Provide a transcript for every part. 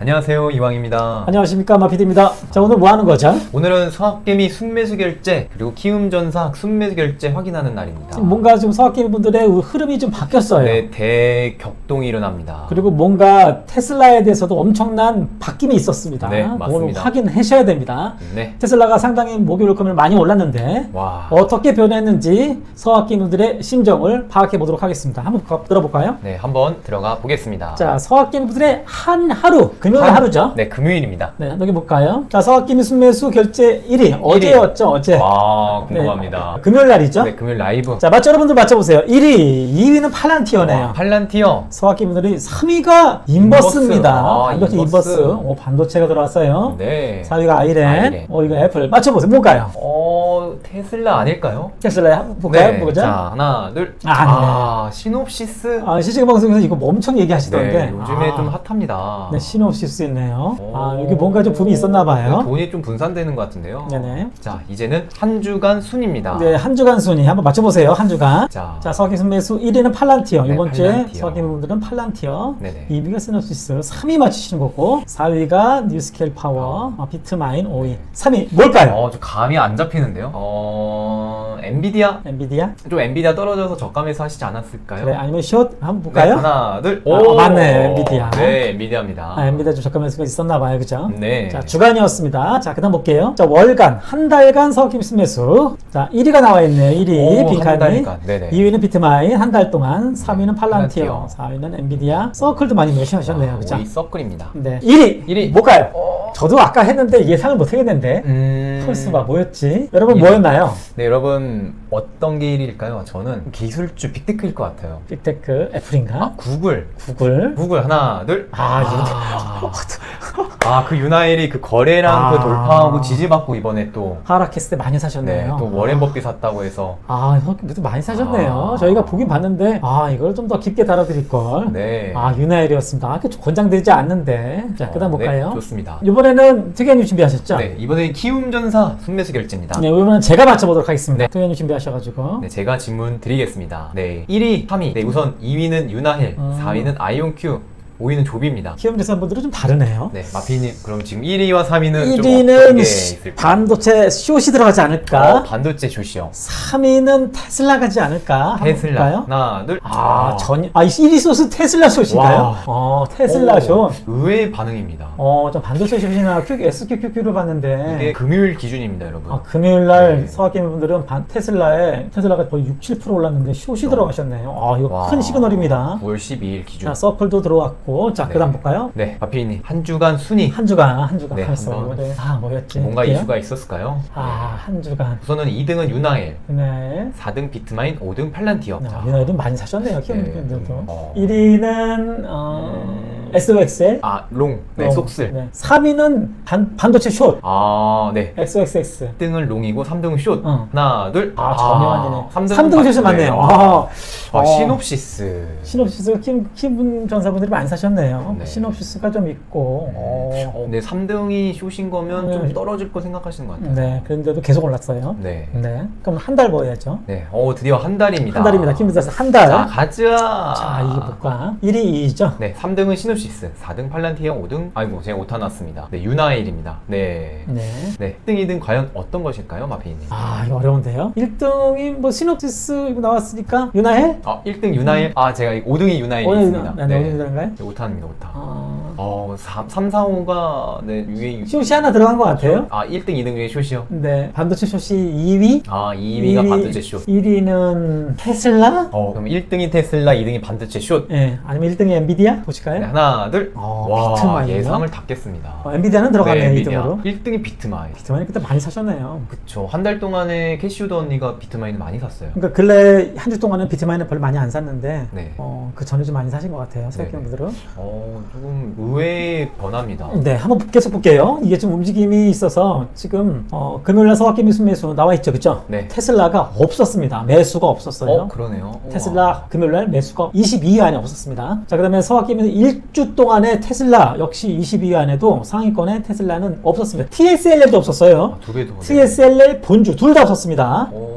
안녕하세요 이왕입니다. 안녕하십니까 마피디입니다. 자 오늘 뭐 하는 거죠? 오늘은 수학개미 순매수 결제 그리고 키움전사 순매수 결제 확인하는 날입니다. 지금 뭔가 좀 서학개미 분들의 흐름이 좀 바뀌었어요. 네 대격동이 일어납니다. 그리고 뭔가 테슬라에 대해서도 엄청난 바뀜이 있었습니다. 네, 맞습니다. 확인하셔야 됩니다. 네. 테슬라가 상당히 목요일 금일 많이 올랐는데 와. 어떻게 변했는지 서학개미들의 심정을 파악해 보도록 하겠습니다. 한번 가- 들어볼까요? 네 한번 들어가 보겠습니다. 자 서학개미들의 한 하루 금요일 한- 하루죠. 네 금요일입니다. 네, 여기 볼까요? 자 서학개미 순매수 결제 1위 어제였죠 어제. 와 네, 궁금합니다. 금요일 날이죠. 네 금요일 라이브. 자, 맞죠? 여러분들 맞춰보세요. 1위, 2위는 팔란티어네요. 와, 팔란티어. 서학기 분들이 3위가 인버스입니다. 아, 반도체 인버스. 인버스. 오, 반도체가 들어왔어요. 네. 4위가 아이렌. 아이렌. 어, 이거 애플. 맞춰보세요. 뭘까요? 어 테슬라 아닐까요? 테슬라 한번 볼까요? 네. 보자. 자 하나 둘. 아, 아니에요. 아 시놉시스. 아, 실시간 방송에서 이거 뭐 엄청 얘기하시던데. 네 요즘에 아, 좀 핫합니다. 네, 시놉시스 있네요. 오. 아, 여기 뭔가 좀 붐이 있었나 봐요. 네, 돈이 좀 분산되는 것 같은데요. 네네. 자, 이제는 한 주간 순입니다. 네, 한 주간 순위 한번 맞춰보세요. 한 주간. 자, 자, 서학기 순매수 1위는 팔란티어. 네, 이번 주에. 서학기 분들은 팔란티어. 네네. 2위가 시놉시스. 3위 맞추시는 거고. 4위가 뉴스케일 파워. 어, 비트마인 5위. 3위 뭘까요? 어, 좀 감이 안 잡히는데요. 어, 엔비디아? 엔비디아? 좀 엔비디아 떨어져서 저감에서 하시지 않았을까요? 그래, 아니면 숏 한번 네, 볼까요? 하나, 둘. 아, 맞네, 엔비디아. 네, 엔비디아입니다. 아, 엔비디아 좀 잠깐만 있었나 봐요, 그죠? 네. 자, 주간이었습니다. 자, 그 다음 볼게요. 자, 월간, 한 달간 서kim스 매수. 자, 1위가 나와 있네요. 1위, 오, 빈칸이. 한 달간. 네네. 2위는 비트마인, 한 달 동안. 3위는 팔란티어. 팔란티어. 4위는 엔비디아. 서클도 많이 매수하셨네요, 그죠? 이 서클입니다. 네. 1위! 1위. 뭘까요? 어, 저도 아까 했는데 예상을 못 하겠는데. 음. 펄스가 뭐였지? 여러분 일 위. 뭐였나요? 네, 여러분, 어떤 게 1위일까요? 저는 기술주 빅테크일 것 같아요. 빅테크, 애플인가? 아, 구글. 구글. 구글 하나, 둘. 아, 아, 아, 그 유나일이 그 거래량 그 아. 돌파하고 지지받고 이번에 또 하락했을 때 많이 네, 사셨네요. 또 워렌 버핏 샀다고 해서 아, 또 많이 사셨네요. 아. 저희가 보긴 봤는데, 아, 이걸 좀 더 깊게 다뤄드릴 걸. 네. 아, 유나엘이었습니다. 아, 그 권장되지 않는데. 자, 그 다음 어, 볼까요? 네, 좋습니다. 이번에는 특이한 뉴스 준비하셨죠? 네, 이번엔 키움전사 순매수 결제입니다. 네, 이번엔 제가 맞춰보도록 하겠습니다. 네. 특이한 뉴스 준비하셔가지고. 네, 제가 질문 드리겠습니다. 네, 1위, 3위. 네, 우선 2위는 유나헬, 음. 4위는 아이온큐, 5위는 조비입니다. 키움 재산분들은 좀 다르네요. 네, 마피님, 그럼 지금 1위와 3위는 좀 어떤 1위는 게 있을까요? 반도체 숏이 들어가지 않을까? 어, 반도체 조시요. 3위는 테슬라 가지 않을까? 한번 테슬라. 볼까요? 하나, 둘. 아, 전, 아, 이 1위 숏은 테슬라 숏인가요? 와. 어, 테슬라 오, 숏. 의외의 반응입니다. 어, 좀 반도체 Q, SQQQ를 봤는데. 이게 금요일 기준입니다, 여러분. 아, 금요일 날 네. 서학개미분들은 반 테슬라에 테슬라가 거의 6, 7% 올랐는데 숏이 어. 들어가셨네요. 아, 이거 와. 큰 시그널입니다. 5월 12일 기준. 자, 서클도 들어왔고, 자, 네. 그다음 볼까요? 네, 마피님 한 주간 순위 한 주간, 한 주간 네, 벌써 한번. 아, 뭐였지? 뭔가 볼게요. 이슈가 있었을까요? 아, 한 주간. 우선은 2등은 유나엘, 네. 4등 비트마인, 5등 팔란티어. 자, 유나이든 많이 사셨네요, 네. 키움분들도. 어. 1위는 어, SOXL. 아, 롱, 네, 어, 속슬. 네. 3위는 반, 반도체 숏. 아, 네. XXX. 1등은 롱이고 3등은 숏. 어. 하나, 둘. 아, 전혀 아니네. 3등 3등 숏이 맞네요. 아, 아, 어. 시놉시스. 시놉시스가 키, 키분 전사분들이 많이 사셨네요. 네. 시놉시스가 좀 있고. 어. 어, 네, 3등이 숏인 거면 네. 좀 떨어질 거 생각하시는 것 같아요. 네, 그런데도 계속 올랐어요. 네. 네. 그럼 한 달 보여야죠. 네. 어, 드디어 한 달입니다. 한 달입니다. 키분전사 한 달. 자, 가자. 자, 이게 볼까? 1위 2위죠? 네, 3등은 시놉시스, 4등 팔란티어, 5등 아이고 제가 오타 났습니다. 네, 유나일입니다. 네. 네. 네, 1등, 2등 과연 어떤 것일까요, 마페이님? 아, 이거 어려운데요? 1등이 뭐 시놉시스 이거 나왔으니까 유나헬? 아, 1등 유나일. 아, 제가 5등이 유나일이었습니다. 네, 네, 어디인가요? 네, 오타입니다, 오타. 아, 어, 3, 3 4, 5가 네, 위에 숏이 하나 들어간 것 같아요. 아, 1등, 2등 중에 숏이요? 네, 반도체 숏이 2위. 아, 2위가 반도체 숏. 1위는 테슬라? 어, 그럼 1등이 테슬라, 2등이 반도체 숏. 예, 아니면 1등이 엔비디아? 보실까요? 네, 하나, 둘. 어, 와, 비트마인이요? 예상을 닫겠습니다. 어, 엔비디아는 들어가네요, 엔비디아. 2등으로. 1등이 비트마인. 비트마인 그때 많이 사셨네요. 그쵸. 한 달 동안에 캐시우드 언니가 비트마인을 많이 샀어요. 그러니까 근래 한 주 동안은 비트마인을 별로 많이 안 샀는데 네. 어, 그 전에 좀 많이 사신 것 같아요, 생각해분들은. 어, 조금 의외의 변화입니다. 네, 한번 계속 볼게요. 이게 좀 움직임이 있어서 지금 어, 금요일날 서학개미 순매수 나와 있죠, 그죠? 네. 테슬라가 없었습니다. 매수가 없었어요. 어, 그러네요. 테슬라 금요일날 매수가 22위 안에 없었습니다. 자, 그 다음에 서학개미는 일주 동안에 테슬라 역시 22위 안에도 상위권에 테슬라는 없었습니다. TSLL도 없었어요. 아, 두 배도. 네. TSLL 본주 둘 다 없었습니다. 오.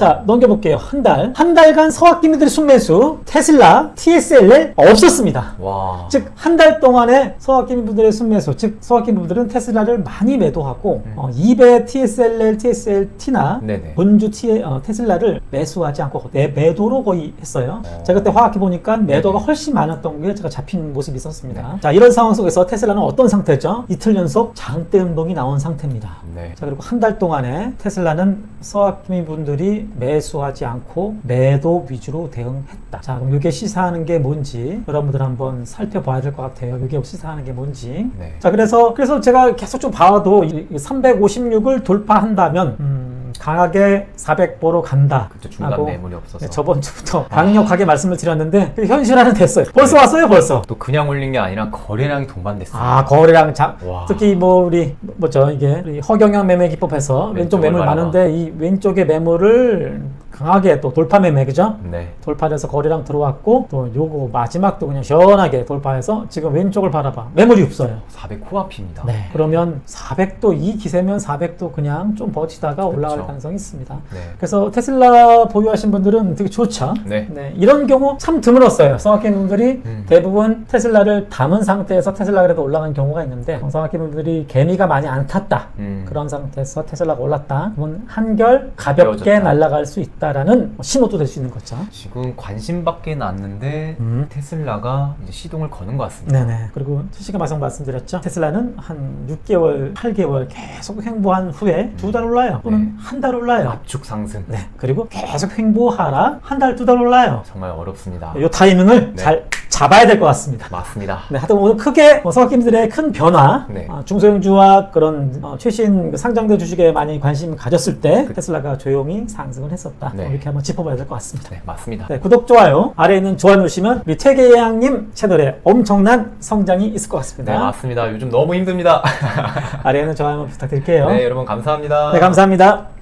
자, 넘겨볼게요. 한 달. 한 달간 서학기민들의 순매수, 테슬라, TSLL 없었습니다. 와. 즉, 한 달 동안에 서학기민분들의 순매수, 즉, 서학기민분들은 테슬라를 많이 매도하고, 음. 어, 2배 TSLL, TSLT나 네네. 본주 T, 어, 테슬라를 매수하지 않고 내 매도로 거의 했어요. 어. 제가 그때 화학해 보니까 매도가 네네. 훨씬 많았던 게 제가 잡힌 모습이 있었습니다. 네. 자, 이런 상황 속에서 테슬라는 어떤 상태죠? 이틀 연속 장대 운동이 나온 상태입니다. 네. 자 그리고 한 달 동안에 테슬라는 서학기민 분들이 매수하지 않고 매도 위주로 대응했다. 자 그럼 이게 시사하는 게 뭔지 여러분들 한번 살펴봐야 될 것 같아요. 이게 시사하는 게 뭔지. 네. 자 그래서 그래서 제가 계속 좀 봐도 356을 돌파한다면 음, 강하게 400보로 간다. 그쵸 중간 하고 매물이 없어서. 네, 저번 주부터 강력하게 말씀을 드렸는데 그 현실화는 됐어요. 벌써 네. 왔어요, 벌써. 또 그냥 올린 게 아니라 거래량이 동반됐어요. 아 거래량 자, 와. 특히 뭐 우리 뭐죠 이게 우리 허경영 매매 기법에서 왼쪽 매물. 많은데 이 왼쪽의 매물을 강하게 또 돌파 매매 그죠? 네. 돌파해서 거래량 들어왔고 또 요거 마지막도 그냥 시원하게 돌파해서 지금 왼쪽을 바라봐 매물이 없어요. 400 코앞입니다. 네. 그러면 400도 이 기세면 400도 그냥 좀 버티다가 올라갈 그쵸. 가능성이 있습니다. 네. 그래서 테슬라 보유하신 분들은 되게 좋죠. 네. 이런 경우 참 드물었어요. 성악계 분들이 음. 대부분 테슬라를 담은 상태에서 테슬라가 그래도 올라간 경우가 있는데 성악계 분들이 개미가 많이 안 탔다. 음. 그런 상태에서 테슬라가 올랐다. 그러면 한결 가볍게 가벼워졌다. 날아갈 수 있다 라는 신호도 될 수 있는 거죠. 지금 관심밖에 났는데 음. 테슬라가 이제 시동을 거는 것 같습니다. 네네. 그리고 시간 마상 말씀드렸죠. 테슬라는 한 6개월, 8개월 계속 횡보한 후에 두 달 올라요. 또는 네. 한 달 올라요. 압축 상승. 네. 그리고 계속 횡보하라. 한 달, 두 달 올라요. 정말 어렵습니다. 이 타이밍을 네. 잘 잡아야 될 것 같습니다. 맞습니다. 네, 하여튼 오늘 크게 뭐 서학김들의 큰 변화, 네. 어, 중소형주와 그런 어, 최신 그 상장된 주식에 많이 관심 가졌을 때 테슬라가 조용히 상승을 했었다. 네. 이렇게 한번 짚어봐야 될 것 같습니다. 네, 맞습니다. 네, 구독, 좋아요 아래에 있는 좋아요 누르시면 우리 퇴계양님 채널에 엄청난 성장이 있을 것 같습니다. 네, 맞습니다. 요즘 너무 힘듭니다. 아래에 있는 좋아요 한번 부탁드릴게요. 네, 여러분 감사합니다. 네, 감사합니다.